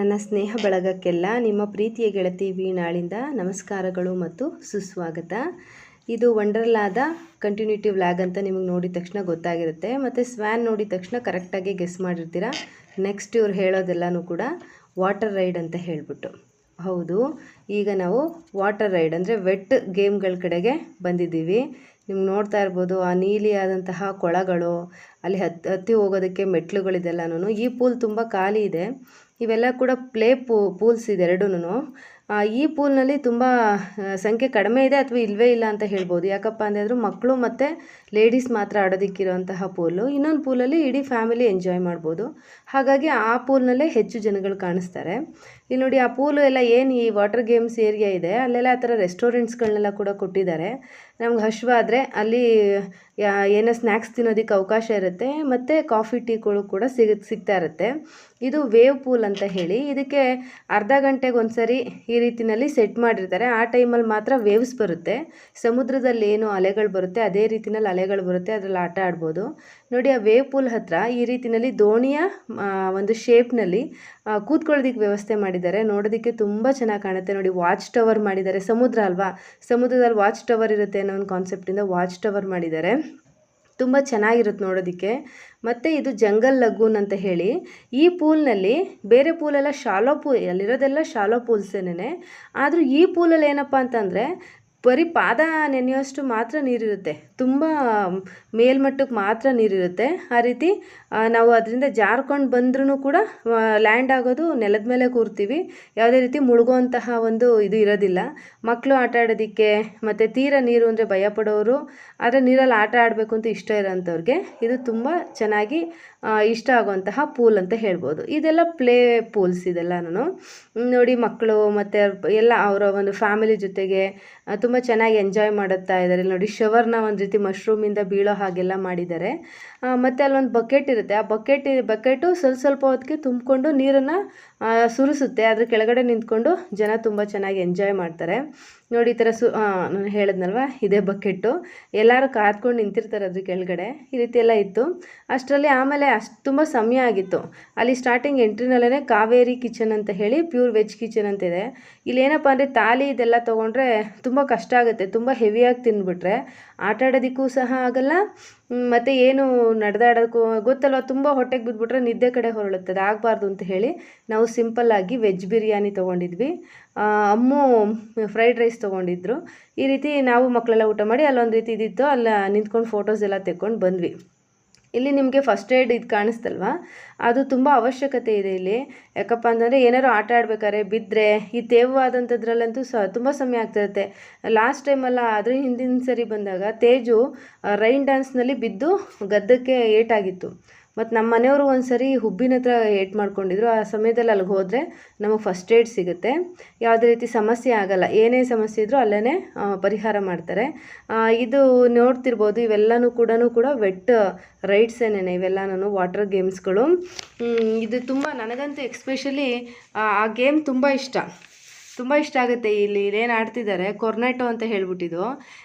ನನ್ನ ಸ್ನೇಹ ಬಳಗಕ್ಕೆಲ್ಲ ನಿಮ್ಮ ಪ್ರೀತಿಯ ಗೆಳತಿ ವೀಣಾಳಿಂದ ನಮಸ್ಕಾರಗಳು ಮತ್ತು ಸುಸ್ವಾಗತ. ಇದು ವಂಡರ್ಲಾದ ಕಂಟಿನ್ಯೂಟಿವ್ ವ್ಲಾಗ್ ಅಂತ ನಿಮಗೆ ನೋಡಿದ ತಕ್ಷಣ ಗೊತ್ತಾಗಿರುತ್ತೆ. ಮತ್ತು ಸ್ವ್ಯಾನ್ ನೋಡಿದ ತಕ್ಷಣ ಕರೆಕ್ಟಾಗಿ ಗೆಸ್ ಮಾಡಿರ್ತೀರ? ನೆಕ್ಸ್ಟ್ ಇವ್ರು ಹೇಳೋದೆಲ್ಲನೂ ಕೂಡ ವಾಟರ್ ರೈಡ್ ಅಂತ ಹೇಳಿಬಿಟ್ಟು. ಹೌದು, ಈಗ ನಾವು ವಾಟರ್ ರೈಡ್ ಅಂದರೆ ವೆಟ್ ಗೇಮ್ಗಳ ಕಡೆಗೆ ಬಂದಿದ್ದೀವಿ. ನಿಮ್ಗೆ ನೋಡ್ತಾ ಇರ್ಬೋದು ಆ ನೀಲಿ ಆದಂತಹ ಕೊಳಗಳು, ಅಲ್ಲಿ ಹತ್ತಿ ಹತ್ತಿ ಹೋಗೋದಕ್ಕೆ ಮೆಟ್ಲುಗಳಿದೆಲ್ಲನೂ ಈ ಪೂಲ್ ತುಂಬ ಖಾಲಿ ಇದೆ. ಇವೆಲ್ಲ ಕೂಡ ಪ್ಲೇ ಪೂ ಪೂಲ್ಸ್ ಇದೆ ಎರಡೂ ಈ ಪೂಲ್ನಲ್ಲಿ ತುಂಬ ಸಂಖ್ಯೆ ಕಡಿಮೆ ಇದೆ ಅಥವಾ ಇಲ್ಲವೇ ಇಲ್ಲ ಅಂತ ಹೇಳ್ಬೋದು. ಯಾಕಪ್ಪ ಅಂದರೆ ಮಕ್ಕಳು ಮತ್ತು ಲೇಡೀಸ್ ಮಾತ್ರ ಆಡೋದಕ್ಕಿರೋಂತಹ ಪೂಲು. ಇನ್ನೊಂದು ಪೂಲಲ್ಲಿ ಇಡೀ ಫ್ಯಾಮಿಲಿ ಎಂಜಾಯ್ ಮಾಡ್ಬೋದು. ಹಾಗಾಗಿ ಆ ಪೂಲ್ನಲ್ಲೇ ಹೆಚ್ಚು ಜನಗಳು ಕಾಣಿಸ್ತಾರೆ. ಇಲ್ಲಿ ನೋಡಿ ಆ ಪೂಲು ಎಲ್ಲ ಏನು ಈ ವಾಟರ್ ಗೇಮ್ಸ್ ಏರಿಯಾ ಇದೆ, ಅಲ್ಲೆಲ್ಲ ಆ ಥರ ರೆಸ್ಟೋರೆಂಟ್ಸ್ಗಳನ್ನೆಲ್ಲ ಕೂಡ ಕೊಟ್ಟಿದ್ದಾರೆ. ನಮ್ಗೆ ಹಶ್ವಾದರೆ ಅಲ್ಲಿ ಏನೋ ಸ್ನ್ಯಾಕ್ಸ್ ತಿನ್ನೋದಕ್ಕೆ ಅವಕಾಶ ಇರುತ್ತೆ, ಮತ್ತು ಕಾಫಿ ಟೀಗಳು ಕೂಡ ಸಿಗ, ಸಿಗ್ತಾ ಇರುತ್ತೆ. ಇದು ವೇವ್ ಪೂಲ್ ಅಂತ ಹೇಳಿ. ಇದಕ್ಕೆ ಅರ್ಧ ಗಂಟೆಗೆ ಒಂದ್ಸರಿ ಈ ರೀತಿಯಲ್ಲಿ ಸೆಟ್ ಮಾಡಿರ್ತಾರೆ. ಆ ಟೈಮಲ್ಲಿ ಮಾತ್ರ ವೇವ್ಸ್ ಬರುತ್ತೆ. ಸಮುದ್ರದಲ್ಲಿ ಏನು ಅಲೆಗಳು ಬರುತ್ತೆ, ಅದೇ ರೀತಿಯಲ್ಲಿ ಅಲೆಗಳು ಬರುತ್ತೆ. ಅದರಲ್ಲಿ ಆಟ ಆಡ್ಬೋದು. ನೋಡಿ, ಆ ವೇವ್ ಪೂಲ್ ಹತ್ರ ಈ ರೀತಿಯಲ್ಲಿ ದೋಣಿಯ ಒಂದು ಶೇಪ್ನಲ್ಲಿ ಕೂತ್ಕೊಳ್ಳೋದಕ್ಕೆ ವ್ಯವಸ್ಥೆ ಮಾಡಿದ್ದಾರೆ. ನೋಡೋದಕ್ಕೆ ತುಂಬ ಚೆನ್ನಾಗಿ ಕಾಣುತ್ತೆ. ನೋಡಿ ವಾಚ್ ಟವರ್ ಮಾಡಿದ್ದಾರೆ. ಸಮುದ್ರ ಅಲ್ವಾ? ಸಮುದ್ರದಲ್ಲಿ ವಾಚ್ ಟವರ್ ಇರುತ್ತೆ ಅನ್ನೋ ಒಂದು ಕಾನ್ಸೆಪ್ಟಿಂದ ವಾಚ್ ಟವರ್ ಮಾಡಿದ್ದಾರೆ. ತುಂಬ ಚೆನ್ನಾಗಿರುತ್ತೆ ನೋಡೋದಕ್ಕೆ. ಮತ್ತು ಇದು ಜಂಗಲ್ ಲಗೂನ್ ಅಂತ ಹೇಳಿ. ಈ ಪೂಲ್ನಲ್ಲಿ ಬೇರೆ ಪೂಲೆಲ್ಲ ಶಾಲೋ ಪೂಲ್ ಅಲ್ಲಿರೋದೆಲ್ಲ ಶಾಲೋ ಪೂಲ್ಸೇನೆ ಆದರೂ ಈ ಪೂಲಲ್ಲಿ ಏನಪ್ಪ ಅಂತಂದರೆ ಬರೀ ಪಾದ ನೆನೆಯೋಷ್ಟು ಮಾತ್ರ ನೀರಿರುತ್ತೆ. ತುಂಬ ಮೇಲ್ಮಟ್ಟಕ್ಕೆ ಮಾತ್ರ ನೀರಿರುತ್ತೆ. ಆ ರೀತಿ ನಾವು ಅದರಿಂದ ಜಾರ್ಕೊಂಡು ಬಂದ್ರೂ ಕೂಡ ಲ್ಯಾಂಡ್ ಆಗೋದು ನೆಲದ ಮೇಲೆ ಕೂರ್ತೀವಿ. ಯಾವುದೇ ರೀತಿ ಮುಳುಗುವಂತಹ ಒಂದು ಇದು ಇರೋದಿಲ್ಲ. ಮಕ್ಕಳು ಆಟ ಆಡೋದಕ್ಕೆ, ಮತ್ತು ತೀರ ನೀರು ಅಂದರೆ ಭಯ ಪಡೋರು, ಆದರೆ ನೀರಲ್ಲಿ ಆಟ ಆಡಬೇಕು ಅಂತ ಇಷ್ಟ ಇರೋಂಥವ್ರಿಗೆ ಇದು ತುಂಬ ಚೆನ್ನಾಗಿ ಇಷ್ಟ ಆಗುವಂತಹ ಪೂಲ್ ಅಂತ ಹೇಳ್ಬೋದು. ಇದೆಲ್ಲ ಪ್ಲೇ ಪೂಲ್ಸ್ ಇದೆಲ್ಲನೂ ನೋಡಿ ಮಕ್ಕಳು ಮತ್ತು ಎಲ್ಲ ಅವರ ಒಂದು ಫ್ಯಾಮಿಲಿ ಜೊತೆಗೆ ತುಂಬ ಚೆನ್ನಾಗಿ ಎಂಜಾಯ್ ಮಾಡುತ್ತಾ ಇದ್ದಾರೆ. ನೋಡಿ ಶವರ್ನ ಒಂದು ರೀತಿ ಮಶ್ರೂಮಿಂದ ಬೀಳೋ ಹಾಗೆಲ್ಲ ಮಾಡಿದ್ದಾರೆ. ಮತ್ತು ಅಲ್ಲೊಂದು ಬಕೆಟ್ ಇರುತ್ತೆ. ಆ ಬಕೆಟ್ ಬಕೆಟು ಸ್ವಲ್ಪ ಸ್ವಲ್ಪ ಹೊತ್ತಿಗೆ ತುಂಬಿಕೊಂಡು ನೀರನ್ನು ಸುರಿಸುತ್ತೆ. ಅದ್ರ ಕೆಳಗಡೆ ನಿಂತ್ಕೊಂಡು ಜನ ತುಂಬ ಚೆನ್ನಾಗಿ ಎಂಜಾಯ್ ಮಾಡ್ತಾರೆ. ನೋಡಿ, ಈ ಥರ ಸು ನಾನು ಹೇಳಿದ್ನಲ್ವ? ಇದೇ ಬಕೆಟ್ಟು ಎಲ್ಲರೂ ಕಾದ್ಕೊಂಡು ನಿಂತಿರ್ತಾರೆ ಅದ್ರ ಕೆಳಗಡೆ. ಈ ರೀತಿ ಎಲ್ಲ ಇತ್ತು. ಅಷ್ಟರಲ್ಲಿ ಆಮೇಲೆ ಅಷ್ಟು ತುಂಬ ಸಮಯ ಆಗಿತ್ತು. ಅಲ್ಲಿ ಸ್ಟಾರ್ಟಿಂಗ್ ಎಂಟ್ರಿನಲ್ಲೇ ಕಾವೇರಿ ಕಿಚನ್ ಅಂತ ಹೇಳಿ ಪ್ಯೂರ್ ವೆಜ್ ಕಿಚನ್ ಅಂತ ಇದೆ. ಇಲ್ಲಿ ಏನಪ್ಪ ಅಂದರೆ ತಾಲಿ ಇದೆಲ್ಲ ತೊಗೊಂಡ್ರೆ ತುಂಬ ಕಷ್ಟ ಆಗುತ್ತೆ. ತುಂಬ ಹೆವಿಯಾಗಿ ತಿಂದ್ಬಿಟ್ರೆ ಆಟ ಆಡೋದಕ್ಕೂ ಸಹ ಆಗಲ್ಲ. ಮತ್ತೆ ಏನು ನಡೆದಾಡೋಕ್ಕೂ ಗೊತ್ತಲ್ವ? ತುಂಬ ಹೊಟ್ಟೆಗೆ ಬಿದ್ದುಬಿಟ್ರೆ ನಿದ್ದೆ ಕಡೆ ಹೊರಳುತ್ತೆ ಅದು ಆಗಬಾರ್ದು ಅಂತ ಹೇಳಿ ನಾವು ಸಿಂಪಲ್ಲಾಗಿ ವೆಜ್ ಬಿರಿಯಾನಿ ತೊಗೊಂಡಿದ್ವಿ. ಅಮ್ಮು ಫ್ರೈಡ್ ರೈಸ್ ತೊಗೊಂಡಿದ್ರು. ಈ ರೀತಿ ನಾವು ಮಕ್ಕಳೆಲ್ಲ ಊಟ ಮಾಡಿ ಅಲ್ಲೊಂದು ರೀತಿ ಇದಿತ್ತು. ಅಲ್ಲಿ ನಿಂತ್ಕೊಂಡು ಫೋಟೋಸ್ ಎಲ್ಲ ತೆಕ್ಕೊಂಡು ಬಂದ್ವಿ. ಇಲ್ಲಿ ನಿಮಗೆ ಫಸ್ಟ್ ಏಡ್ ಇದು ಕಾಣಿಸ್ತಲ್ವ? ಅದು ತುಂಬ ಅವಶ್ಯಕತೆ ಇದೆ ಇಲ್ಲಿ. ಯಾಕಪ್ಪ ಅಂತಂದರೆ ಏನಾದ್ರು ಆಟ ಆಡ್ಬೇಕಾದ್ರೆ ಬಿದ್ದರೆ ಈ ತೇವಾದಂಥದ್ರಲ್ಲಂತೂ ಸ ತುಂಬ ಸಮಯ ಆಗ್ತಿರುತ್ತೆ. ಲಾಸ್ಟ್ ಟೈಮೆಲ್ಲ ಆದರೆ ಹಿಂದಿನ ಸರಿ ಬಂದಾಗ ತೇಜು ರೈನ್ ಡ್ಯಾನ್ಸ್ನಲ್ಲಿ ಬಿದ್ದು ಗದ್ದಕ್ಕೆ ಏಟಾಗಿತ್ತು. ಮತ್ತು ನಮ್ಮ ಮನೆಯವರು ಒಂದು ಸರಿ ಹುಬ್ಬಿನ ಹತ್ರ ಏಟ್ ಮಾಡ್ಕೊಂಡಿದ್ರು, ಆ ಸಮಯದಲ್ಲಿ ಅಲ್ಲಿಗೆ ಹೋದರೆ ನಮಗೆ ಫಸ್ಟ್ ಏಡ್ ಸಿಗುತ್ತೆ. ಯಾವುದೇ ರೀತಿ ಸಮಸ್ಯೆ ಆಗಲ್ಲ. ಏನೇ ಸಮಸ್ಯೆ ಇದ್ದರೂ ಅಲ್ಲೇ ಪರಿಹಾರ ಮಾಡ್ತಾರೆ. ಇದು ನೋಡ್ತಿರ್ಬೋದು, ಇವೆಲ್ಲನೂ ಕೂಡ ಕೂಡ ವೆಟ್ ರೈಡ್ಸ್ ಏನೇನೆ ಇವೆಲ್ಲನೂ ವಾಟರ್ ಗೇಮ್ಸ್ಗಳು ಇದು ತುಂಬ ನನಗಂತೂ ಎಕ್ಸ್ಪೆಷಲಿ ಆ ಗೇಮ್ ತುಂಬ ಇಷ್ಟ. ತುಂಬ ಇಷ್ಟ ಆಗುತ್ತೆ. ಇಲ್ಲಿ ಏನು ಆಡ್ತಿದ್ದಾರೆ ಕೊರ್ನೆಟೋ ಅಂತ ಹೇಳ್ಬಿಟ್ಟಿದ್ದು.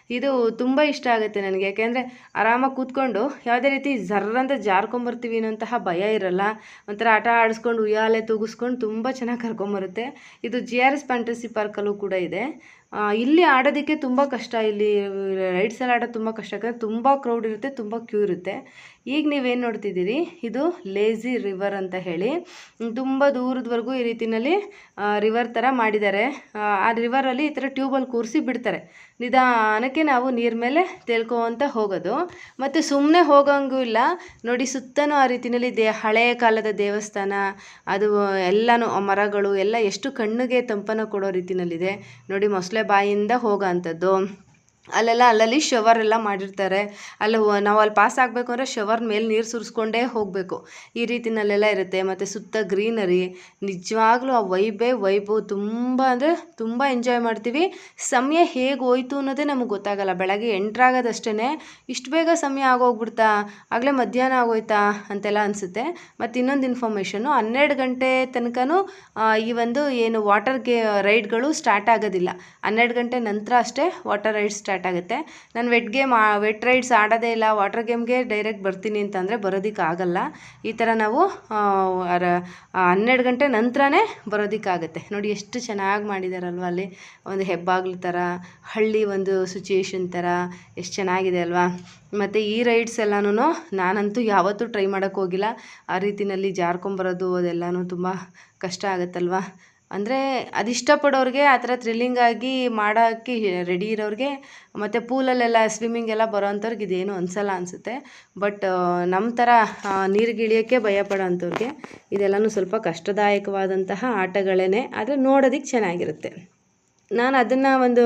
ಇದು ತುಂಬ ಇಷ್ಟ ಆಗುತ್ತೆ ನನಗೆ. ಯಾಕೆಂದರೆ ಆರಾಮಾಗಿ ಕೂತ್ಕೊಂಡು ಯಾವುದೇ ರೀತಿ ಜರ್ರಂತ ಜಾರ್ಕೊಂಬರ್ತೀವಿ ಅನ್ನೋಂತಹ ಭಯ ಇರಲ್ಲ. ಒಂಥರ ಆಟ ಆಡಿಸ್ಕೊಂಡು ಉಯ್ಯಾಲೆ ತೂಗಿಸ್ಕೊಂಡು ತುಂಬ ಚೆನ್ನಾಗಿ ಕರ್ಕೊಂಬರುತ್ತೆ. ಇದು ಜಿ ಆರ್ ಎಸ್ ಫ್ಯಾಂಟಸಿ ಪಾರ್ಕಲ್ಲೂ ಕೂಡ ಇದೆ. ಇಲ್ಲಿ ಆಡೋದಕ್ಕೆ ತುಂಬ ಕಷ್ಟ. ಇಲ್ಲಿ ರೈಡ್ಸ್ ಎಲ್ಲ ಆಡೋದು ತುಂಬ ಕಷ್ಟ. ಯಾಕಂದರೆ ತುಂಬ ಕ್ರೌಡ್ ಇರುತ್ತೆ, ತುಂಬ ಕ್ಯೂ ಇರುತ್ತೆ. ಈಗ ನೀವೇನು ನೋಡ್ತಿದ್ದೀರಿ? ಇದು ಲೇಝಿ ರಿವರ್ ಅಂತ ಹೇಳಿ. ತುಂಬ ದೂರದವರೆಗೂ ಈ ರೀತಿಯಲ್ಲಿ ರಿವರ್ ಥರ ಮಾಡಿದ್ದಾರೆ. ಆ ರಿವರಲ್ಲಿ ಈ ಥರ ಟ್ಯೂಬಲ್ಲಿ ಕೂರಿಸಿ ಬಿಡ್ತಾರೆ. ನಿಧಾನಕ್ಕೆ ನಾವು ನೀರ ಮೇಲೆ ತೇಳ್ಕೊಂತ ಹೋಗೋದು. ಮತ್ತು ಸುಮ್ಮನೆ ಹೋಗೋಂಗೂ ಇಲ್ಲ. ನೋಡಿ ಸುತ್ತಲೂ ಆ ರೀತಿಯಲ್ಲಿ ದೇ ಹಳೆಯ ಕಾಲದ ದೇವಸ್ಥಾನ, ಅದು ಎಲ್ಲನೂ ಮರಗಳು, ಎಲ್ಲ ಎಷ್ಟು ಕಣ್ಣಿಗೆ ತಂಪನ್ನು ಕೊಡೋ ರೀತಿಯಲ್ಲಿದೆ ನೋಡಿ ಮೊಸಳೆ ಬಾಯಿಂದ ಹೋಗೋ ಅಂಥದ್ದು. ಅಲ್ಲೆಲ್ಲ ಅಲ್ಲಲ್ಲಿ ಶವರ್ ಎಲ್ಲ ಮಾಡಿರ್ತಾರೆ. ಅಲ್ಲಿ ನಾವು ಅಲ್ಲಿ ಪಾಸ್ ಆಗಬೇಕು ಅಂದರೆ ಶವರ್ ಮೇಲೆ ನೀರು ಸುರಿಸ್ಕೊಂಡೇ ಹೋಗಬೇಕು. ಈ ರೀತಿನಲ್ಲೆಲ್ಲ ಇರುತ್ತೆ. ಮತ್ತು ಸುತ್ತ ಗ್ರೀನರಿ. ನಿಜವಾಗ್ಲೂ ಆ ವೈಬೇ ವೈಬು ತುಂಬ ಅಂದರೆ ತುಂಬ ಎಂಜಾಯ್ ಮಾಡ್ತೀವಿ. ಸಮಯ ಹೇಗೆ ಹೋಯ್ತು ಅನ್ನೋದೇ ನಮಗೆ ಗೊತ್ತಾಗಲ್ಲ. ಬೆಳಗ್ಗೆ ಎಂಟ್ರಾಗೋದಷ್ಟೇ ಇಷ್ಟು ಬೇಗ ಸಮಯ ಆಗೋಗ್ಬಿಡ್ತಾ ಆಗಲೇ ಮಧ್ಯಾಹ್ನ ಆಗೋಯ್ತಾ ಅಂತೆಲ್ಲ ಅನಿಸುತ್ತೆ. ಮತ್ತು ಇನ್ನೊಂದು ಇನ್ಫಾರ್ಮೇಷನ್ನು ಹನ್ನೆರಡು ಗಂಟೆ ತನಕನೂ ಆ, ಈ ಒಂದು ಏನು ವಾಟರ್ಗೆ ರೈಡ್ಗಳು ಸ್ಟಾರ್ಟ್ ಆಗೋದಿಲ್ಲ. ಹನ್ನೆರಡು ಗಂಟೆ ನಂತರ ಅಷ್ಟೇ ವಾಟರ್ ರೈಡ್ ಸ್ಟಾರ್ಟ್ ಸ್ಟಾರ್ಟ್ ಆಗುತ್ತೆ. ನಾನು ವೆಟ್ ಗೇಮ್ ವೆಟ್ ರೈಡ್ಸ್ ಆಡೋದೇ ಇಲ್ಲ. ವಾಟರ್ ಗೇಮ್ಗೆ ಡೈರೆಕ್ಟ್ ಬರ್ತೀನಿ ಅಂತಂದರೆ ಬರೋದಕ್ಕಾಗಲ್ಲ. ಈ ಥರ ನಾವು ಹನ್ನೆರಡು ಗಂಟೆ ನಂತರನೇ ಬರೋದಕ್ಕಾಗುತ್ತೆ. ನೋಡಿ ಎಷ್ಟು ಚೆನ್ನಾಗಿ ಮಾಡಿದಾರಲ್ವ ಅಲ್ಲಿ. ಒಂದು ಹೆಬ್ಬಾಗ್ಲು ಥರ ಹಳ್ಳಿ ಒಂದು ಸಿಚುಯೇಷನ್ ಥರ ಎಷ್ಟು ಚೆನ್ನಾಗಿದೆ ಅಲ್ವಾ. ಮತ್ತು ಈ ರೈಡ್ಸ್ ಎಲ್ಲನೂ ನಾನಂತೂ ಯಾವತ್ತೂ ಟ್ರೈ ಮಾಡೋಕ್ಕೋಗಿಲ್ಲ ಆ ರೀತಿಯಲ್ಲಿ ಜಾರ್ಕೊಂಬರೋದು ಅದೆಲ್ಲನೂ ತುಂಬ ಕಷ್ಟ ಆಗುತ್ತಲ್ವ. ಅಂದರೆ ಅದು ಇಷ್ಟಪಡೋರಿಗೆ ಆ ಥರ ಥ್ರಿಲ್ಲಿಂಗ್ ಆಗಿ ಮಾಡೋಕ್ಕೆ ರೆಡಿ ಇರೋರಿಗೆ ಮತ್ತು ಪೂಲಲ್ಲೆಲ್ಲ ಸ್ವಿಮ್ಮಿಂಗ್ ಎಲ್ಲ ಬರೋವಂಥವ್ರಿಗೆ ಇದೇನು ಅನಿಸಲ್ಲ ಅನಿಸುತ್ತೆ. ಬಟ್ ನಮ್ಮ ಥರ ನೀರಿಗೆ ಇಳಿಯೋಕ್ಕೆ ಭಯ ಪಡೋ ಅಂಥವ್ರಿಗೆ ಇದೆಲ್ಲನೂ ಸ್ವಲ್ಪ ಕಷ್ಟದಾಯಕವಾದಂತಹ ಆಟಗಳೇ ಆದರೆ ನೋಡೋದಕ್ಕೆ ಚೆನ್ನಾಗಿರುತ್ತೆ. ನಾನು ಅದನ್ನು ಒಂದು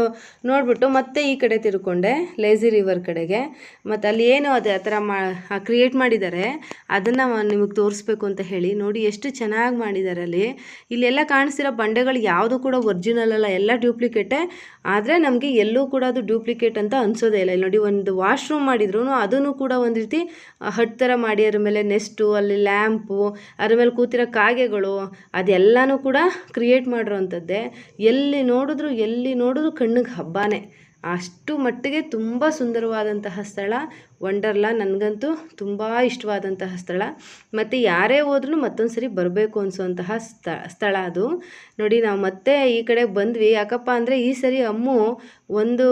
ನೋಡಿಬಿಟ್ಟು ಮತ್ತೆ ಈ ಕಡೆ ತಿರ್ಕೊಂಡೆ ಲೇಝಿ ರಿವರ್ ಕಡೆಗೆ. ಮತ್ತು ಅಲ್ಲಿ ಏನು ಅದೇ ಆ ಥರ ಮಾ ಕ್ರಿಯೇಟ್ ಮಾಡಿದ್ದಾರೆ. ಅದನ್ನು ನಿಮಗೆ ತೋರಿಸ್ಬೇಕು ಅಂತ ಹೇಳಿ ನೋಡಿ ಎಷ್ಟು ಚೆನ್ನಾಗಿ ಮಾಡಿದ್ದಾರೆ ಅಲ್ಲಿ. ಇಲ್ಲೆಲ್ಲ ಕಾಣಿಸ್ತಿರೋ ಬಂಡೆಗಳು ಯಾವುದು ಕೂಡ ಒರ್ಜಿನಲ್ ಅಲ್ಲ, ಎಲ್ಲ ಡ್ಯೂಪ್ಲಿಕೇಟೇ ಆದರೆ ನಮಗೆ ಎಲ್ಲೂ ಕೂಡ ಅದು ಡ್ಯೂಪ್ಲಿಕೇಟ್ ಅಂತ ಅನಿಸೋದೇ ಇಲ್ಲ. ಇಲ್ಲಿ ನೋಡಿ ಒಂದು ವಾಶ್ರೂಮ್ ಮಾಡಿದ್ರು ಅದನ್ನು ಕೂಡ ಒಂದು ರೀತಿ ಹಟ್ ಥರ ಮಾಡಿ, ಅದ್ರ ಮೇಲೆ ನೆಸ್ಟು, ಅಲ್ಲಿ ಲ್ಯಾಂಪು, ಅದ್ರ ಮೇಲೆ ಕೂತಿರೋ ಕಾಗೆಗಳು, ಅದೆಲ್ಲನೂ ಕೂಡ ಕ್ರಿಯೇಟ್ ಮಾಡಿರೋವಂಥದ್ದೇ ಎಲ್ಲಿ ನೋಡಿದ್ರು ಎಲ್ಲಿ ನೋಡಿದ್ರು ಕಣ್ಣಿಗೆ ಹಬ್ಬನೇ. ಅಷ್ಟು ಮಟ್ಟಿಗೆ ತುಂಬ ಸುಂದರವಾದಂತಹ ಸ್ಥಳ. ವಂಡರ್ಲಾ ನನಗಂತೂ ತುಂಬ ಇಷ್ಟವಾದಂತಹ ಸ್ಥಳ. ಮತ್ತು ಯಾರೇ ಹೋದ್ರೂ ಮತ್ತೊಂದು ಸರಿ ಬರಬೇಕು ಅನಿಸೋಂತಹ ಸ್ಥ, ಸ್ಥಳ ಅದು. ನೋಡಿ, ನಾವು ಮತ್ತೆ ಈ ಕಡೆ ಬಂದ್ವಿ. ಯಾಕಪ್ಪ ಅಂದರೆ ಈ ಸರಿ ಅಮ್ಮು ಒಂದು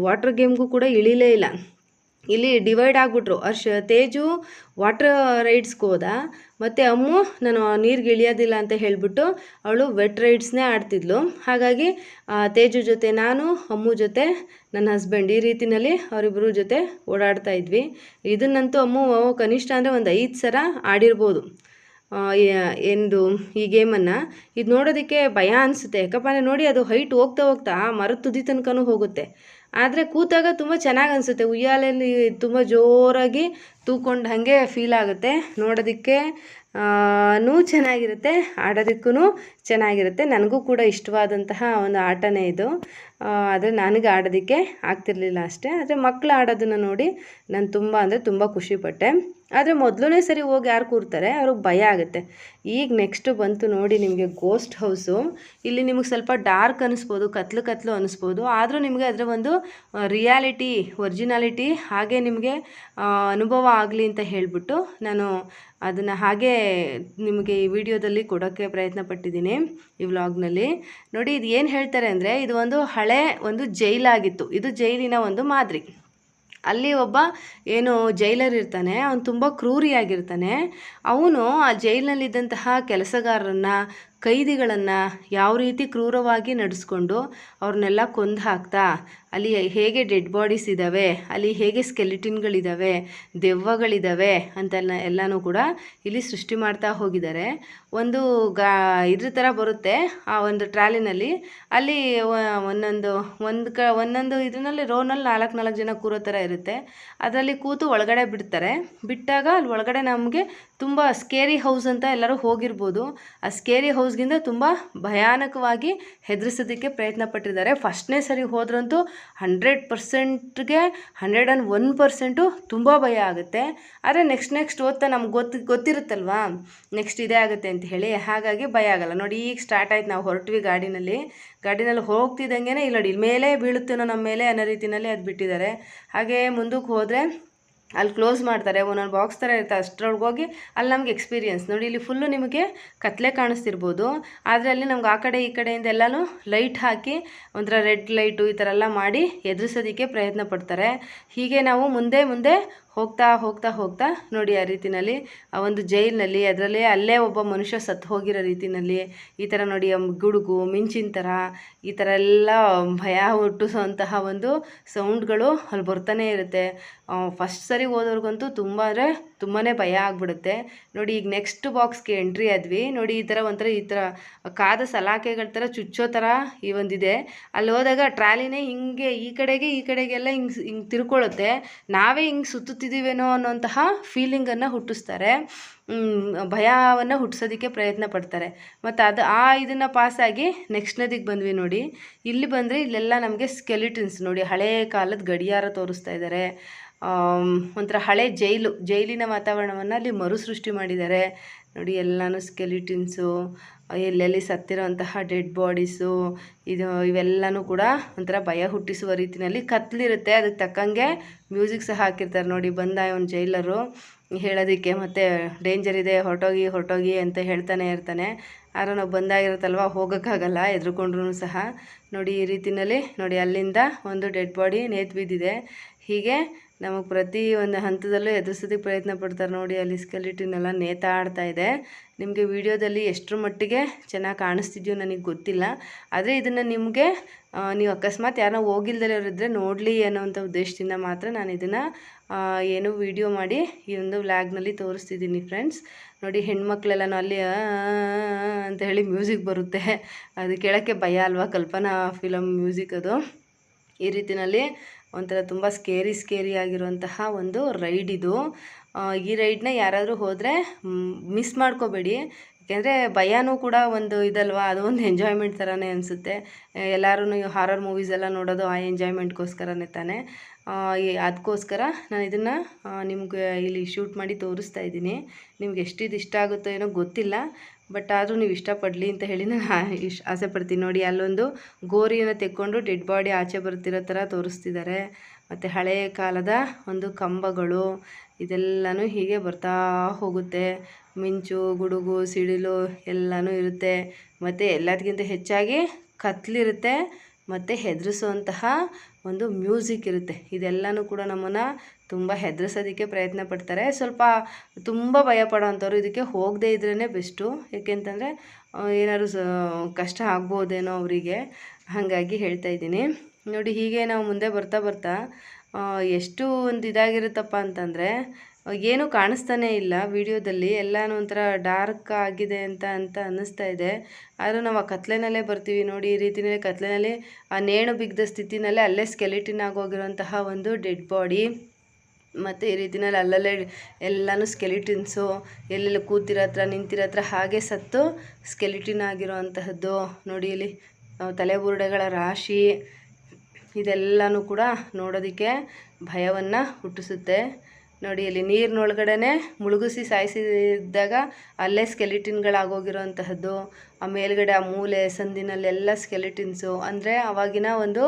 ವಾಟರ್ ಗೇಮ್ಗೂ ಕೂಡ ಇಳಿಲೇ ಇಲ್ಲ. ಇಲ್ಲಿ ಡಿವೈಡ್ ಆಗಿಬಿಟ್ರು. ಹರ್ಷ ತೇಜು ವಾಟರ್ ರೈಡ್ಸ್ಗೆ ಹೋದ. ಮತ್ತು ಅಮ್ಮು, ನಾನು ನೀರಿಗೆ ಇಳಿಯೋದಿಲ್ಲ ಅಂತ ಹೇಳಿಬಿಟ್ಟು ಅವಳು ವೆಟ್ ರೈಡ್ಸ್ನೇ ಆಡ್ತಿದ್ಲು. ಹಾಗಾಗಿ ತೇಜು ಜೊತೆ ನಾನು, ಅಮ್ಮು ಜೊತೆ, ನನ್ನ ಹಸ್ಬೆಂಡ್ ಈ ರೀತಿನಲ್ಲಿ ಅವರಿಬ್ಬರು ಜೊತೆ ಓಡಾಡ್ತಾ ಇದ್ವಿ. ಇದನ್ನಂತೂ ಅಮ್ಮು ಕನಿಷ್ಠ ಅಂದರೆ ಒಂದು ಐದು ಸರ ಆಡಿರ್ಬೋದು. ಎಂದು ಈ ಗೇಮನ್ನು ಇದು ನೋಡೋದಕ್ಕೆ ಭಯ ಅನಿಸುತ್ತೆ. ಯಾಕಪ್ಪ ನೋಡಿ, ಅದು ಹೈಟ್ ಹೋಗ್ತಾ ಹೋಗ್ತಾ ಮರದ ತುದಿ ತನಕನೂ ಹೋಗುತ್ತೆ. ಆದರೆ ಕೂತಾಗ ತುಂಬ ಚೆನ್ನಾಗಿ ಅನಿಸುತ್ತೆ. ಉಯ್ಯಾಲೆಯಲ್ಲಿ ತುಂಬ ಜೋರಾಗಿ ತೂಕೊಂಡು ಹಾಗೆ ಫೀಲ್ ಆಗುತ್ತೆ. ನೋಡೋದಕ್ಕೆ ಆ, ನೂ ಚೆನ್ನಾಗಿರುತ್ತೆ. ಆಡೋದಕ್ಕೂ ಚೆನ್ನಾಗಿರುತ್ತೆ. ನನಗೂ ಕೂಡ ಇಷ್ಟವಾದಂತಹ ಒಂದು ಆಟನೇ ಇದು. ಆದರೆ ನನಗೆ ಆಡೋದಕ್ಕೆ ಆಗ್ತಿರ್ಲಿಲ್ಲ ಅಷ್ಟೇ. ಆದರೆ ಮಕ್ಕಳು ಆಡೋದನ್ನು ನೋಡಿ ನಾನು ತುಂಬ ಅಂದರೆ ತುಂಬ ಖುಷಿಪಟ್ಟೆ ಆದರೆ ಮೊದಲನೇ ಸರಿ ಹೋಗಿ ಯಾರು ಕೂರ್ತಾರೆ ಅವ್ರಿಗೆ ಭಯ ಆಗುತ್ತೆ. ಈಗ ನೆಕ್ಸ್ಟು ಬಂತು ನೋಡಿ ನಿಮಗೆ ಗೋಸ್ಟ್ ಹೌಸು ಇಲ್ಲಿ ನಿಮಗೆ ಸ್ವಲ್ಪ ಡಾರ್ಕ್ ಅನ್ನಿಸ್ಬೋದು ಕತ್ಲು ಕತ್ಲು ಅನ್ನಿಸ್ಬೋದು ಆದರೂ ನಿಮಗೆ ಅದರ ಒಂದು ರಿಯಾಲಿಟಿ ಒರಿಜಿನಾಲಿಟಿ ಹಾಗೆ ನಿಮಗೆ ಅನುಭವ ಆಗಲಿ ಅಂತ ಹೇಳಿಬಿಟ್ಟು ನಾನು ಅದನ್ನು ಹಾಗೇ ನಿಮಗೆ ಈ ವಿಡಿಯೋದಲ್ಲಿ ಕೊಡೋಕ್ಕೆ ಪ್ರಯತ್ನ ಪಟ್ಟಿದ್ದೀನಿ. ಈ ವ್ಲಾಗ್ನಲ್ಲಿ. ನೋಡಿ, ಇದು ಏನು ಹೇಳ್ತಾರೆ ಅಂದರೆ, ಇದು ಒಂದು ಹಳೆ ಒಂದು ಜೈಲಾಗಿತ್ತು. ಇದು ಜೈಲಿನ ಒಂದು ಮಾದರಿ. ಅಲ್ಲಿ ಒಬ್ಬ ಏನು ಜೈಲರ್ ಇರ್ತಾನೆ, ಅವನು ತುಂಬ ಕ್ರೂರಿಯಾಗಿರ್ತಾನೆ. ಅವನು ಆ ಜೈಲಿನಲ್ಲಿದ್ದಂತಹ ಕೆಲಸಗಾರರನ್ನ ಕೈದಿಗಳನ್ನು ಯಾವ ರೀತಿ ಕ್ರೂರವಾಗಿ ನಡೆಸ್ಕೊಂಡು ಅವ್ರನ್ನೆಲ್ಲ ಕೊಂದು ಹಾಕ್ತಾ ಅಲ್ಲಿ ಹೇಗೆ ಡೆಡ್ ಬಾಡೀಸ್ ಇದ್ದಾವೆ ಅಲ್ಲಿ ಹೇಗೆ ಸ್ಕೆಲಿಟಿನ್ಗಳಿದ್ದಾವೆ ದೆವ್ವಗಳಿದ್ದಾವೆ ಅಂತೆಲ್ಲ ಎಲ್ಲನೂ ಕೂಡ ಇಲ್ಲಿ ಸೃಷ್ಟಿ ಮಾಡ್ತಾ ಹೋಗಿದ್ದಾರೆ. ಒಂದು ಗಾ, ಇದ್ರ ಥರ ಬರುತ್ತೆ ಆ ಒಂದು ಟ್ರಾಲಿನಲ್ಲಿ. ಅಲ್ಲಿ ಒಂದೊಂದು, ಒಂದು ಕ, ಒಂದೊಂದು ಇದರಲ್ಲಿ ರೋನಲ್ಲಿ ನಾಲ್ಕು ನಾಲ್ಕು ಜನ ಕೂರೋ ಥರ ಇರುತ್ತೆ. ಅದರಲ್ಲಿ ಕೂತು ಒಳಗಡೆ ಬಿಡ್ತಾರೆ. ಬಿಟ್ಟಾಗ ಅಲ್ಲಿ ಒಳಗಡೆ ನಮಗೆ ತುಂಬ ಸ್ಕೇರಿ ಹೌಸ್ ಅಂತ ಎಲ್ಲರೂ ಹೋಗಿರ್ಬೋದು. ಆ ಸ್ಕೇರಿ ಹೌಸ್ಗಿಂತ ತುಂಬ ಭಯಾನಕವಾಗಿ ಹೆದರಿಸೋದಕ್ಕೆ ಪ್ರಯತ್ನ ಪಟ್ಟಿದ್ದಾರೆ. ಫಸ್ಟ್ನೇ ಸರಿ ಹೋದ್ರಂತೂ ಹಂಡ್ರೆಡ್ ಪರ್ಸೆಂಟ್ಗೆ ಹಂಡ್ರೆಡ್ ಆ್ಯಂಡ್ ಒನ್ ಪರ್ಸೆಂಟು ತುಂಬ ಭಯ ಆಗುತ್ತೆ. ಆದರೆ ನೆಕ್ಸ್ಟ್ ನೆಕ್ಸ್ಟ್ ಓದ್ತಾ ನಮ್ಗೆ ಗೊತ್ತು, ಗೊತ್ತಿರುತ್ತಲ್ವಾ? ನೆಕ್ಸ್ಟ್ ಇದೇ ಆಗುತ್ತೆ ಅಂತ ಹೇಳಿ ಹಾಗಾಗಿ ಭಯ ಆಗಲ್ಲ. ನೋಡಿ ಈಗ ಸ್ಟಾರ್ಟ್ ಆಯ್ತು ನಾವು ಹೊರಟ್ವಿ ಗಾಡಿನಲ್ಲಿ. ಗಾಡಿನಲ್ಲಿ ಹೋಗ್ತಿದ್ದಂಗೆ ಇಲ್ಲ ನೋಡಿ ಇಲ್ಲಿ ಮೇಲೆ ಬೀಳುತ್ತೇನೋ ನಮ್ಮ ಮೇಲೆ ಅನ್ನೋ ರೀತಿಯಲ್ಲಿ ಅದು ಬಿಟ್ಟಿದ್ದಾರೆ. ಹಾಗೆ ಮುಂದಕ್ಕೆ ಹೋದರೆ ಅಲ್ಲಿ ಕ್ಲೋಸ್ ಮಾಡ್ತಾರೆ, ಒಂದೊಂದು ಬಾಕ್ಸ್ ಥರ ಇರುತ್ತೆ. ಅಷ್ಟರೊಳಗೆ ಹೋಗಿ ಅಲ್ಲಿ ನಮ್ಗೆ ಎಕ್ಸ್ಪೀರಿಯನ್ಸ್ ನೋಡಿ, ಇಲ್ಲಿ ಫುಲ್ಲು ನಿಮಗೆ ಕತ್ಲೆ ಕಾಣಿಸ್ತಿರ್ಬೋದು. ಆದರೆ ಅಲ್ಲಿ ನಮ್ಗೆ ಆ ಕಡೆ ಈ ಕಡೆಯಿಂದ ಎಲ್ಲನೂ ಲೈಟ್ ಹಾಕಿ ಒಂಥರ ರೆಡ್ ಲೈಟು ಈ ಥರ ಎಲ್ಲ ಮಾಡಿ ಎದುರಿಸೋದಕ್ಕೆ ಪ್ರಯತ್ನ ಪಡ್ತಾರೆ. ಹೀಗೆ ನಾವು ಮುಂದೆ ಮುಂದೆ ಹೋಗ್ತಾ ಹೋಗ್ತಾ ಹೋಗ್ತಾ ನೋಡಿ ಆ ರೀತಿನಲ್ಲಿ, ಆ ಒಂದು ಜೈಲಿನಲ್ಲಿ, ಅದರಲ್ಲೇ ಅಲ್ಲೇ ಒಬ್ಬ ಮನುಷ್ಯ ಸತ್ತು ಹೋಗಿರೋ ರೀತಿಯಲ್ಲಿ ಈ ಥರ ನೋಡಿ ಗುಡುಗು, ಮಿಂಚಿನ ಥರ ಈ ಥರ ಎಲ್ಲ ಭಯ ಹುಟ್ಟಿಸುವಂತಹ ಒಂದು ಸೌಂಡ್ಗಳು ಅಲ್ಲಿ ಬರ್ತಾನೆ ಇರುತ್ತೆ. ಫಸ್ಟ್ ಸರಿ ಹೋದವ್ರಿಗಂತೂ ತುಂಬ ಅಂದರೆ ತುಂಬಾ ಭಯ ಆಗ್ಬಿಡುತ್ತೆ. ನೋಡಿ, ಈಗ ನೆಕ್ಸ್ಟ್ ಬಾಕ್ಸ್ಗೆ ಎಂಟ್ರಿ ಆದ್ವಿ. ನೋಡಿ, ಈ ಥರ ಒಂಥರ ಈ ಥರ ಕಾದ ಸಲಾಕೆಗಳ ಥರ ಚುಚ್ಚೋ ಥರ ಈ ಒಂದಿದೆ. ಅಲ್ಲಿ ಹೋದಾಗ ಟ್ರಾಲಿನೇ ಹಿಂಗೆ ಈ ಕಡೆಗೆ, ಈ ಕಡೆಗೆಲ್ಲ ಹಿಂಗೆ ಹಿಂಗೆ ತಿರ್ಕೊಳ್ಳುತ್ತೆ. ನಾವೇ ಹಿಂಗೆ ಸುತ್ತುತ್ತಿದ್ದೀವೇನೋ ಅನ್ನೋಂತಹ ಫೀಲಿಂಗನ್ನು ಹುಟ್ಟಿಸ್ತಾರೆ. ಭಯವನ್ನು ಹುಟ್ಟಿಸೋದಕ್ಕೆ ಪ್ರಯತ್ನ ಪಡ್ತಾರೆ. ಮತ್ತು ಅದು, ಆ ಇದನ್ನು ಪಾಸಾಗಿ ನೆಕ್ಸ್ಟ್ ನದಿಗೆ ಬಂದ್ವಿ ನೋಡಿ. ಇಲ್ಲಿ ಬಂದರೆ ಇಲ್ಲೆಲ್ಲ ನಮಗೆ ಸ್ಕೆಲಿಟನ್ಸ್ ನೋಡಿ ಹಳೆಯ ಕಾಲದ ಗಡಿಯಾರ ತೋರಿಸ್ತಾ ಇದ್ದಾರೆ ಒಂಥರ ಹಳೆ ಜೈಲು, ಜೈಲಿನ ವಾತಾವರಣವನ್ನು ಅಲ್ಲಿ ಮರುಸೃಷ್ಟಿ ಮಾಡಿದ್ದಾರೆ. ನೋಡಿ, ಎಲ್ಲನೂ ಸ್ಕೆಲಿಟಿನ್ಸು, ಎಲ್ಲೆಲ್ಲಿ ಸತ್ತಿರೋಂತಹ ಡೆಡ್ ಬಾಡೀಸು, ಇದು ಇವೆಲ್ಲನೂ ಕೂಡ ಒಂಥರ ಭಯ ಹುಟ್ಟಿಸುವ ರೀತಿಯಲ್ಲಿ ಕತ್ಲಿರುತ್ತೆ. ಅದಕ್ಕೆ ತಕ್ಕಂಗೆ ಮ್ಯೂಸಿಕ್ ಸಹ ಹಾಕಿರ್ತಾರೆ. ನೋಡಿ ಬಂದ ಒಂದು ಜೈಲರು. ಹೇಳೋದಕ್ಕೆ ಮತ್ತು ಡೇಂಜರ್ ಇದೆ, ಹೊರಟೋಗಿ ಹೊರಟೋಗಿ ಅಂತ ಹೇಳ್ತಾನೆ ಇರ್ತಾನೆ. ಆದ್ರೆ ನಾವು ಬಂದಾಗಿರುತ್ತಲ್ವ ಹೋಗೋಕ್ಕಾಗಲ್ಲ ಎದ್ರುಕೊಂಡ್ರೂ ಸಹ. ನೋಡಿ, ಈ ರೀತಿಯಲ್ಲಿ ನೋಡಿ, ಅಲ್ಲಿಂದ ಒಂದು ಡೆಡ್ ಬಾಡಿ ನೇತು ಬಿದ್ದಿದೆ ಹೀಗೆ ನಮಗೆ ಪ್ರತಿ ಒಂದು ಹಂತದಲ್ಲೂ ಎದುರಿಸೋದಕ್ಕೆ ಪ್ರಯತ್ನ ಪಡ್ತಾರೆ ನೋಡಿ, ಅಲ್ಲಿ ಸ್ಕೆಲಿಟಿನೆಲ್ಲ ನೇತಾಡ್ತಾ ಇದೆ. ನಿಮಗೆ ವಿಡಿಯೋದಲ್ಲಿ ಎಷ್ಟರ ಮಟ್ಟಿಗೆ ಚೆನ್ನಾಗಿ ಕಾಣಿಸ್ತಿದ್ಯೋ ನನಗೆ ಗೊತ್ತಿಲ್ಲ. ಆದರೆ ಇದನ್ನು ನಿಮಗೆ ನೀವು ಅಕಸ್ಮಾತ್ ಯಾರನ್ನ ಹೋಗಿಲ್ದಲ್ಲಿರೋದ್ರೆ ನೋಡಲಿ ಅನ್ನೋವಂಥ ಉದ್ದೇಶದಿಂದ ಮಾತ್ರ ನಾನು ಇದನ್ನು ಏನು ವಿಡಿಯೋ ಮಾಡಿ ಈ ಒಂದು ವ್ಲಾಗ್ನಲ್ಲಿ ತೋರಿಸ್ತಿದ್ದೀನಿ ಫ್ರೆಂಡ್ಸ್. ನೋಡಿ, ಹೆಣ್ಮಕ್ಳೆಲ್ಲನೂ ಅಲ್ಲಿ ಅಂತ ಹೇಳಿ ಮ್ಯೂಸಿಕ್ ಬರುತ್ತೆ. ಅದು ಕೇಳೋಕ್ಕೆ ಭಯ ಅಲ್ವಾ ಕಲ್ಪನಾ ಫಿಲಮ್ ಮ್ಯೂಸಿಕ್ ಅದು. ಈ ರೀತಿಯಲ್ಲಿ ಒಂಥರ ತುಂಬ ಸ್ಕೇರಿ ಸ್ಕೇರಿ ಆಗಿರುವಂತಹ ಒಂದು ರೈಡ್ ಇದು. ಈ ರೈಡ್ನ ಯಾರಾದರೂ ಹೋದರೆ ಮಿಸ್ ಮಾಡ್ಕೋಬೇಡಿ. ಯಾಕೆಂದರೆ ಭಯನೂ ಕೂಡ ಒಂದು ಇದಲ್ವಾ? ಅದು ಒಂದು ಎಂಜಾಯ್ಮೆಂಟ್ ಥರನೇ ಅನಿಸುತ್ತೆ. ಎಲ್ಲರೂ ಹಾರರ್ ಮೂವೀಸ್ ಎಲ್ಲ ನೋಡೋದು ಆ ಎಂಜಾಯ್ಮೆಂಟ್ಗೋಸ್ಕರನೇ ತಾನೆ. ಅದಕ್ಕೋಸ್ಕರ ನಾನು ಇದನ್ನು ನಿಮಗೆ ಇಲ್ಲಿ ಶೂಟ್ ಮಾಡಿ ತೋರಿಸ್ತಾ ಇದ್ದೀನಿ. ನಿಮ್ಗೆ ಇದು ಇಷ್ಟ ಆಗುತ್ತೋ ಏನೋ ಗೊತ್ತಿಲ್ಲ ಬಟ್ ಆದರೂ ನೀವು ಇಷ್ಟಪಡಲಿ ಅಂತ ಹೇಳಿ ನಾನು ಇಶ್ ಆಸೆ ಪಡ್ತೀನಿ ನೋಡಿ. ಅಲ್ಲೊಂದು ಗೋರಿಯನ್ನು ತೆಕ್ಕೊಂಡು ಡೆಡ್ ಬಾಡಿ ಆಚೆ ಬರ್ತಿರೋ ಥರ ತೋರಿಸ್ತಿದ್ದಾರೆ. ಮತ್ತು ಹಳೆಯ ಕಾಲದ ಒಂದು ಕಂಬಗಳು, ಇದೆಲ್ಲನೂ ಹೀಗೆ ಬರ್ತಾ ಹೋಗುತ್ತೆ. ಮಿಂಚು, ಗುಡುಗು, ಸಿಡಿಲು ಎಲ್ಲನೂ ಇರುತ್ತೆ. ಮತ್ತು ಎಲ್ಲದಕ್ಕಿಂತ ಹೆಚ್ಚಾಗಿ ಕತ್ತಲಿರುತ್ತೆ ಮತ್ತು ಹೆದರಿಸುವಂತಹ ಒಂದು ಮ್ಯೂಸಿಕ್ ಇರುತ್ತೆ. ಇದೆಲ್ಲನೂ ಕೂಡ ನಮ್ಮನ್ನು ತುಂಬ ಹೆದರಿಸೋದಕ್ಕೆ ಪ್ರಯತ್ನ ಪಡ್ತಾರೆ. ಸ್ವಲ್ಪ ತುಂಬ ಭಯ ಪಡೋವಂಥವ್ರು ಇದಕ್ಕೆ ಹೋಗದೇ ಇದ್ರೇ ಬೆಸ್ಟು. ಏಕೆಂತಂದರೆ ಏನಾದ್ರು ಕಷ್ಟ ಆಗ್ಬೋದೇನೋ ಅವರಿಗೆ. ಹಾಗಾಗಿ ಹೇಳ್ತಾ ಇದ್ದೀನಿ. ನೋಡಿ, ಹೀಗೆ ನಾವು ಮುಂದೆ ಬರ್ತಾ ಬರ್ತಾ ಎಷ್ಟು ಒಂದು ಇದಾಗಿರುತ್ತಪ್ಪ ಅಂತಂದರೆ ಏನೂ ಕಾಣಿಸ್ತಾನೇ ಇಲ್ಲ ವಿಡಿಯೋದಲ್ಲಿ, ಎಲ್ಲನೂ ಒಂಥರ ಡಾರ್ಕ್ ಆಗಿದೆ ಅಂತ ಅಂತ ಅನ್ನಿಸ್ತಾ ಇದೆ. ಆದರೂ ನಾವು ಆ ಕತ್ಲೆನಲ್ಲೇ ಬರ್ತೀವಿ ನೋಡಿ, ಈ ರೀತಿಯೇ ಕತ್ಲೆನಲ್ಲಿ, ಆ ನೇಣು ಬಿಗ್ದ ಸ್ಥಿತಿನಲ್ಲೇ ಅಲ್ಲೇ ಸ್ಕೆಲಿಟಿನ್ ಆಗೋಗಿರುವಂತಹ ಒಂದು ಡೆಡ್ ಬಾಡಿ ಮತ್ತು ಈ ರೀತಿನಲ್ಲಿ ಅಲ್ಲಲ್ಲೇ ಎಲ್ಲನೂ ಸ್ಕೆಲಿಟಿನ್ಸು ಎಲ್ಲೆಲ್ಲಿ ಕೂತಿರೋ ಹತ್ರ, ನಿಂತಿರೋ ಹತ್ರ ಹಾಗೆ ಸತ್ತು ಸ್ಕೆಲಿಟಿನ್ ಆಗಿರೋ ಅಂತಹದ್ದು ನೋಡಿ ಇಲ್ಲಿ ತಲೆ ಬುರುಡೆಗಳ ರಾಶಿ, ಇದೆಲ್ಲನೂ ಕೂಡ ನೋಡೋದಕ್ಕೆ ಭಯವನ್ನು ಹುಟ್ಟಿಸುತ್ತೆ. ನೋಡಿ, ಇಲ್ಲಿ ನೀರಿನೊಳಗಡೆ ಮುಳುಗಿಸಿ ಸಾಯಿಸಿದಾಗ ಅಲ್ಲೇ ಸ್ಕೆಲಿಟಿನ್ಗಳಾಗೋಗಿರೋಂತಹದ್ದು ಆ ಮೇಲ್ಗಡೆ ಆ ಮೂಲೆ ಸಂದಿನಲ್ಲೆಲ್ಲ ಸ್ಕೆಲಿಟಿನ್ಸು. ಅಂದರೆ ಅವಾಗಿನ ಒಂದು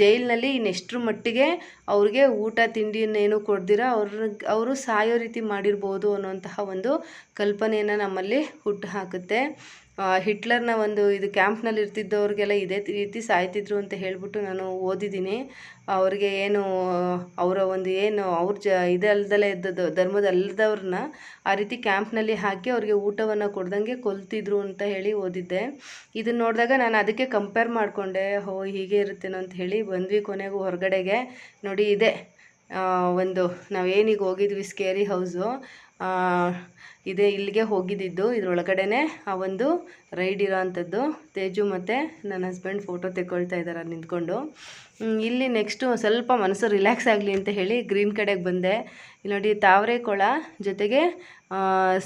ಜೈಲಿನಲ್ಲಿ ಇನ್ನೆಷ್ಟರ ಮಟ್ಟಿಗೆ ಅವ್ರಿಗೆ ಊಟ, ತಿಂಡಿಯನ್ನೇನು ಕೊಡ್ದಿರ ಅವ್ರ ಅವರು ಸಾಯೋ ರೀತಿ ಮಾಡಿರ್ಬೋದು ಅನ್ನೋಂತಹ ಒಂದು ಕಲ್ಪನೆಯನ್ನು ನಮ್ಮಲ್ಲಿ ಹುಟ್ಟು ಹಾಕುತ್ತೆ ಹಿಟ್ಲರ್ನ ಒಂದು ಇದು ಕ್ಯಾಂಪ್ನಲ್ಲಿ ಇರ್ತಿದ್ದವ್ರಿಗೆಲ್ಲ ಇದೇ ರೀತಿ ಸಾಯ್ತಿದ್ರು ಅಂತ ಹೇಳಿಬಿಟ್ಟು ನಾನು ಓದಿದ್ದೀನಿ. ಅವ್ರಿಗೆ ಏನು, ಅವರ ಒಂದು ಏನು, ಅವ್ರ ಜ ಇದಲ್ದಲೇ ಇದ್ದದ್ದು ಧರ್ಮದ ಅಲ್ಲದವ್ರನ್ನ ಆ ರೀತಿ ಕ್ಯಾಂಪ್ನಲ್ಲಿ ಹಾಕಿ ಅವ್ರಿಗೆ ಊಟವನ್ನು ಕೊಡ್ದಂಗೆ ಕೊಲ್ತಿದ್ರು ಅಂತ ಹೇಳಿ ಓದಿದ್ದೆ. ಇದನ್ನು ನೋಡಿದಾಗ ನಾನು ಅದಕ್ಕೆ ಕಂಪೇರ್ ಮಾಡಿಕೊಂಡೆ, ಹೋ, ಹೀಗೆ ಇರುತ್ತೇನೋ ಅಂತ ಹೇಳಿ ಬಂದ್ವಿ ಕೊನೆಗೂ ಹೊರಗಡೆಗೆ. ನೋಡಿ, ಇದೆ ಒಂದು ನಾವೇನೀಗ ಹೋಗಿದ್ವಿ, ಸ್ಕೇರಿ ಹೌಸು. ಇದೇ ಇಲ್ಲಿಗೆ ಹೋಗಿದ್ದಿದ್ದು ಇದರೊಳಗಡೆನೆ ಆ ಒಂದು ರೈಡ್ ಇರೋ ಅಂಥದ್ದು ತೇಜು ಮತ್ತು ನನ್ನ ಹಸ್ಬೆಂಡ್ ಫೋಟೋ ತೆಕ್ಕೊಳ್ತಾ ಇದ್ದಾರೆ ನಿಂತ್ಕೊಂಡು. ಇಲ್ಲಿ ನೆಕ್ಸ್ಟು ಸ್ವಲ್ಪ ಮನಸ್ಸು ರಿಲ್ಯಾಕ್ಸ್ ಆಗಲಿ ಅಂತ ಹೇಳಿ ಗ್ರೀನ್ ಕಡೆಗೆ ಬಂದೆ. ಇಲ್ಲಿ ನೋಡಿ ತಾವರೆ ಕೊಳ ಜೊತೆಗೆ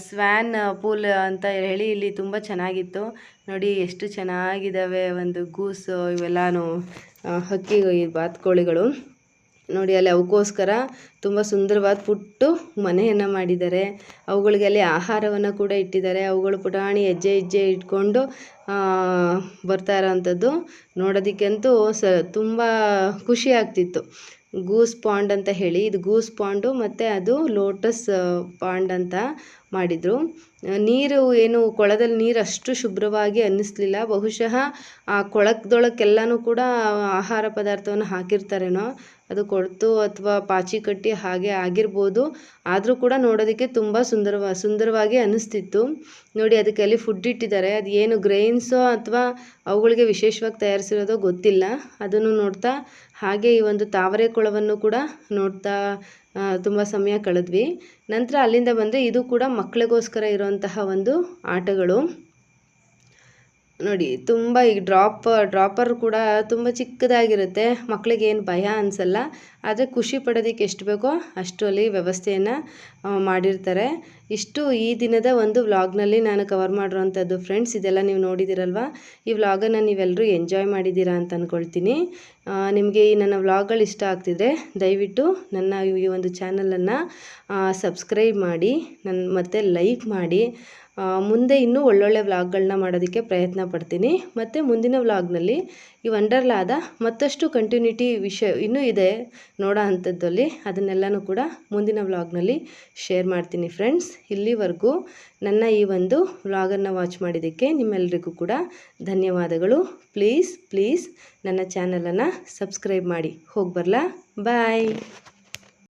ಸ್ವ್ಯಾನ್ ಪೂಲ್ ಅಂತ ಹೇಳಿ ಇಲ್ಲಿ ತುಂಬ ಚೆನ್ನಾಗಿತ್ತು. ನೋಡಿ, ಎಷ್ಟು ಚೆನ್ನಾಗಿದ್ದಾವೆ ಒಂದು ಗೂಸು ಇವೆಲ್ಲನೂ ಹಕ್ಕಿ ಬಾತ್ಕೋಳಿಗಳು. ನೋಡಿ, ಅಲ್ಲಿ ಅವಕ್ಕೋಸ್ಕರ ತುಂಬ ಸುಂದರವಾದ ಪುಟ್ಟು ಮನೆಯನ್ನು ಮಾಡಿದ್ದಾರೆ. ಅವುಗಳಿಗೆ ಅಲ್ಲಿ ಆಹಾರವನ್ನು ಕೂಡ ಇಟ್ಟಿದ್ದಾರೆ. ಅವುಗಳು ಪುಟಾಣಿ ಹೆಜ್ಜೆ ಹೆಜ್ಜೆ ಇಟ್ಕೊಂಡು ಬರ್ತಾ ಇರೋವಂಥದ್ದು ನೋಡೋದಕ್ಕಂತೂ ಸ, ತುಂಬ ಖುಷಿ ಆಗ್ತಿತ್ತು. ಗೂಸ್ ಪಾಂಡ್ ಅಂತ ಹೇಳಿ, ಇದು ಗೂಸ್ ಪಾಂಡು ಮತ್ತು ಅದು ಲೋಟಸ್ ಪಾಂಡ್ ಅಂತ ಮಾಡಿದರು. ನೀರು ಏನು ಕೊಳದಲ್ಲಿ ನೀರು ಅಷ್ಟು ಶುಭ್ರವಾಗಿ ಅನ್ನಿಸ್ಲಿಲ್ಲ. ಬಹುಶಃ ಆ ಕೊಳಕ್ದೊಳಕ್ಕೆಲ್ಲನೂ ಕೂಡ ಆಹಾರ ಪದಾರ್ಥವನ್ನು ಹಾಕಿರ್ತಾರೇನೋ, ಅದು ಕೊಳ್ತು ಅಥವಾ ಪಾಚಿ ಕಟ್ಟಿ ಹಾಗೆ ಆಗಿರ್ಬೋದು. ಆದರೂ ಕೂಡ ನೋಡೋದಕ್ಕೆ ತುಂಬ ಸುಂದರವ, ಸುಂದರವಾಗಿ ಅನ್ನಿಸ್ತಿತ್ತು. ನೋಡಿ ಅದಕ್ಕೆ ಅಲ್ಲಿ ಫುಡ್ ಇಟ್ಟಿದ್ದಾರೆ. ಅದು ಏನು ಗ್ರೈನ್ಸೋ ಅಥವಾ ಅವುಗಳಿಗೆ ವಿಶೇಷವಾಗಿ ತಯಾರಿಸಿರೋದೋ ಗೊತ್ತಿಲ್ಲ. ಅದನ್ನು ನೋಡ್ತಾ ಹಾಗೆ ಈ ಒಂದು ತಾವರೆ ಕೊಳವನ್ನು ಕೂಡ ನೋಡ್ತಾ ತುಂಬ ಸಮಯ ಕಳೆದ್ವಿ. ನಂತರ ಅಲ್ಲಿಂದ ಬಂದರೆ ಇದು ಕೂಡ ಮಕ್ಕಳಿಗೋಸ್ಕರ ಇರುವಂತಹ ಒಂದು ಆಟಗಳು. ನೋಡಿ, ತುಂಬ ಈಗ ಡ್ರಾಪ್ ಡ್ರಾಪರ್ ಕೂಡ ತುಂಬ ಚಿಕ್ಕದಾಗಿರುತ್ತೆ. ಮಕ್ಕಳಿಗೆ ಏನು ಭಯ ಅನಿಸಲ್ಲ. ಆದರೆ ಖುಷಿ ಪಡೋದಕ್ಕೆ ಎಷ್ಟು ಬೇಕೋ ಅಷ್ಟು ಅಲ್ಲಿ ವ್ಯವಸ್ಥೆಯನ್ನು ಮಾಡಿರ್ತಾರೆ. ಇಷ್ಟು ಈ ದಿನದ ಒಂದು ವ್ಲಾಗ್ನಲ್ಲಿ ನಾನು ಕವರ್ ಮಾಡಿರೋವಂಥದ್ದು ಫ್ರೆಂಡ್ಸ್ ಇದೆಲ್ಲ ನೀವು ನೋಡಿದಿರಲ್ವಾ? ಈ ವ್ಲಾಗನ್ನು ನೀವೆಲ್ಲರೂ ಎಂಜಾಯ್ ಮಾಡಿದ್ದೀರಾ ಅಂತ ಅಂದ್ಕೊಳ್ತೀನಿ ನಿಮಗೆ ಈ ನನ್ನ ವ್ಲಾಗ್ಗಳು ಇಷ್ಟ ಆಗ್ತಿದ್ರೆ ದಯವಿಟ್ಟು ನನ್ನ ಈ ಒಂದು ಚಾನಲನ್ನು ಸಬ್ಸ್ಕ್ರೈಬ್ ಮಾಡಿ ನನ್ನ ಮತ್ತು ಲೈಕ್ ಮಾಡಿ. ಮುಂದೆ ಇನ್ನೂ ಒಳ್ಳೊಳ್ಳೆ ವ್ಲಾಗ್ಗಳನ್ನ ಮಾಡೋದಕ್ಕೆ ಪ್ರಯತ್ನ ಪಡ್ತೀನಿ. ಮತ್ತು ಮುಂದಿನ ವ್ಲಾಗ್ನಲ್ಲಿ ಈ ವಂಡರ್ಲಾದ ಮತ್ತಷ್ಟು ಕಂಟಿನ್ಯೂಟಿ ವಿಷಯ ಇನ್ನೂ ಇದೆ ನೋಡೋ ಅಂಥದ್ದಲ್ಲಿ ಅದನ್ನೆಲ್ಲನೂ ಕೂಡ ಮುಂದಿನ ವ್ಲಾಗ್ನಲ್ಲಿ ಶೇರ್ ಮಾಡ್ತೀನಿ ಫ್ರೆಂಡ್ಸ್ ಇಲ್ಲಿವರೆಗೂ ನನ್ನ ಈ ಒಂದು ವ್ಲಾಗನ್ನು ವಾಚ್ ಮಾಡಿದ್ದಕ್ಕೆ ನಿಮ್ಮೆಲ್ಲರಿಗೂ ಕೂಡ ಧನ್ಯವಾದಗಳು. ಪ್ಲೀಸ್ ಪ್ಲೀಸ್ ನನ್ನ ಚಾನಲನ್ನು ಸಬ್ಸ್ಕ್ರೈಬ್ ಮಾಡಿ. ಹೋಗಿ ಬರಲಾ ಬಾಯ್.